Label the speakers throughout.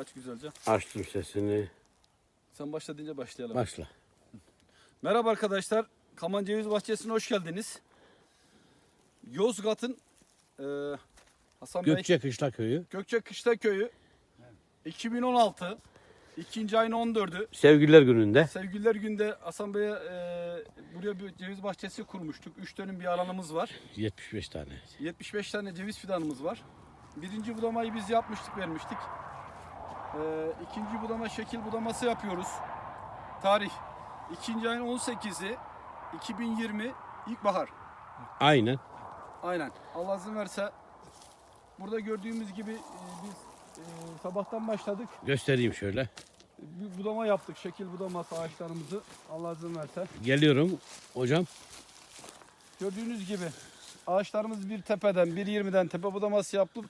Speaker 1: Aç güzelce.
Speaker 2: Açtım sesini.
Speaker 1: Sen başla deyince başlayalım.
Speaker 2: Başla.
Speaker 1: Merhaba arkadaşlar. Kaman Ceviz Bahçesi'ne hoş geldiniz. Yozgat'ın e, Hasan Bey
Speaker 2: Gökçe Kışla Köyü.
Speaker 1: Gökçe Kışla Köyü 2016 ikinci ayın 14'ü
Speaker 2: Sevgililer gününde.
Speaker 1: Sevgililer Günde Hasan Bey'e e, buraya bir ceviz bahçesi kurmuştuk. 3 dönüm bir alanımız var.
Speaker 2: 75 tane.
Speaker 1: 75 tane ceviz fidanımız var. Birinci budamayı biz yapmıştık, vermiştik. Ee, ikinci budama şekil budaması yapıyoruz. Tarih ikinci ayın 18'i 2020 ilkbahar.
Speaker 2: Aynen.
Speaker 1: Aynen. Allah izin verse burada gördüğümüz gibi e, biz e, sabahtan başladık.
Speaker 2: Göstereyim şöyle.
Speaker 1: Bir budama yaptık. Şekil budaması ağaçlarımızı. Allah izin verse.
Speaker 2: Geliyorum hocam.
Speaker 1: Gördüğünüz gibi ağaçlarımız bir tepeden, bir 20'den tepe budaması yaptık.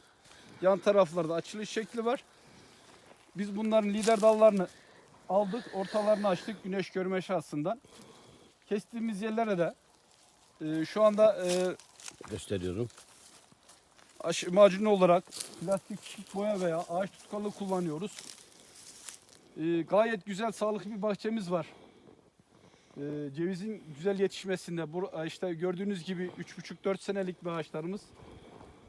Speaker 1: Yan taraflarda açılış şekli var. Biz bunların lider dallarını aldık, ortalarını açtık güneş görme şahsından. Kestiğimiz yerlere de e, şu anda e,
Speaker 2: Gösteriyorum.
Speaker 1: aş- macunu olarak plastik şişik boya veya ağaç tutkalı kullanıyoruz. E, gayet güzel, sağlıklı bir bahçemiz var. E, cevizin güzel yetişmesinde, bu işte gördüğünüz gibi 3,5-4 senelik bir ağaçlarımız.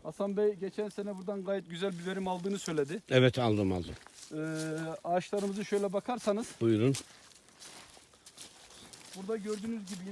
Speaker 1: Hasan Bey geçen sene buradan gayet güzel bir verim aldığını söyledi.
Speaker 2: Evet aldım aldım.
Speaker 1: E, ağaçlarımızı şöyle bakarsanız
Speaker 2: Buyurun.
Speaker 1: burada gördüğünüz gibi yine